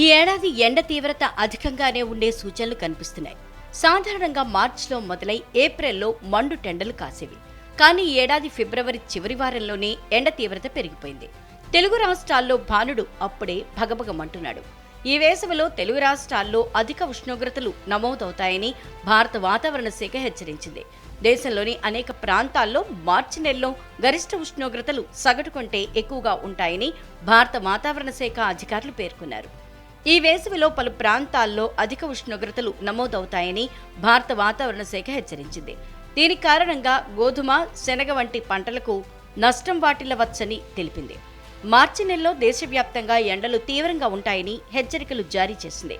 ఈ ఏడాది ఎండ తీవ్రత అధికంగానే ఉండే సూచనలు కనిపిస్తున్నాయి. సాధారణంగా మార్చిలో మొదలై ఏప్రిల్లో మండు టెండలు కాసేవి. కానీ ఏడాది ఫిబ్రవరి చివరి వారంలోనే ఎండ తీవ్రత పెరిగిపోయింది. తెలుగు రాష్ట్రాల్లో భానుడు అప్పుడే భగభగమంటున్నాడు. ఈ వేసవిలో తెలుగు రాష్ట్రాల్లో అధిక ఉష్ణోగ్రతలు నమోదవుతాయని భారత వాతావరణ శాఖ హెచ్చరించింది. దేశంలోని అనేక ప్రాంతాల్లో మార్చి నెలలో గరిష్ట ఉష్ణోగ్రతలు సగటు కంటే ఎక్కువగా ఉంటాయని భారత వాతావరణ శాఖ అధికారులు పేర్కొన్నారు. ఈ వేసవిలో పలు ప్రాంతాల్లో అధిక ఉష్ణోగ్రతలు నమోదవుతాయని భారత వాతావరణ శాఖ హెచ్చరించింది. దీని కారణంగా గోధుమ శనగ వంటి పంటలకు నష్టం వాటిల్లవచ్చని తెలిపింది. మార్చి నెలలో దేశవ్యాప్తంగా ఎండలు తీవ్రంగా ఉంటాయని హెచ్చరికలు జారీ చేసింది.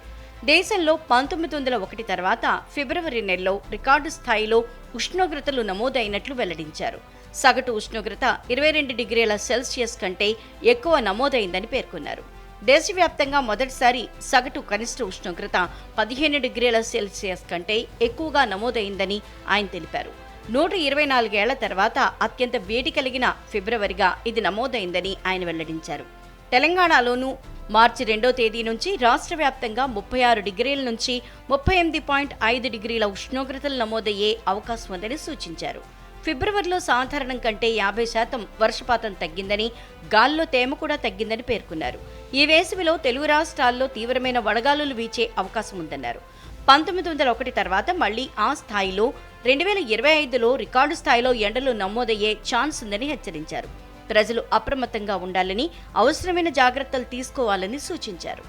దేశంలో పంతొమ్మిది వందల ఒకటి తర్వాత ఫిబ్రవరి నెలలో రికార్డు స్థాయిలో ఉష్ణోగ్రతలు నమోదైనట్లు వెల్లడించారు. సగటు ఉష్ణోగ్రత ఇరవై రెండు డిగ్రీల సెల్సియస్ కంటే ఎక్కువ నమోదైందని పేర్కొన్నారు. దేశవ్యాప్తంగా మొదటిసారి సగటు కనిష్ట ఉష్ణోగ్రత పదిహేను డిగ్రీల సెల్సియస్ కంటే ఎక్కువగా నమోదైందని ఆయన తెలిపారు. నూట ఇరవై నాలుగేళ్ళ తర్వాత అత్యంత వేడి కలిగిన ఫిబ్రవరిగా ఇది నమోదైందని ఆయన వెల్లడించారు. తెలంగాణలోనూ మార్చి రెండో తేదీ నుంచి రాష్ట్ర వ్యాప్తంగా ముప్పై ఆరు డిగ్రీల నుంచి ముప్పై ఎనిమిది పాయింట్ ఐదు డిగ్రీల ఉష్ణోగ్రతలు నమోదయ్యే అవకాశం ఉందని సూచించారు. ఫిబ్రవరిలో సాధారణం కంటే యాభై శాతం వర్షపాతం తగ్గిందని గాల్లో తేమ కూడా తగ్గిందని పేర్కొన్నారు. ఈ వేసవిలో తెలుగు రాష్ట్రాల్లో తీవ్రమైన వడగాలులు వీచే అవకాశం ఉందన్నారు. పంతొమ్మిది వందల ఒకటి తర్వాత మళ్ళీ ఆ స్థాయిలో రెండు వేల ఇరవై ఐదులో రికార్డు స్థాయిలో ఎండలు నమోదయ్యే ఛాన్స్ ఉందని హెచ్చరించారు. ప్రజలు అప్రమత్తంగా ఉండాలని అవసరమైన జాగ్రత్తలు తీసుకోవాలని సూచించారు.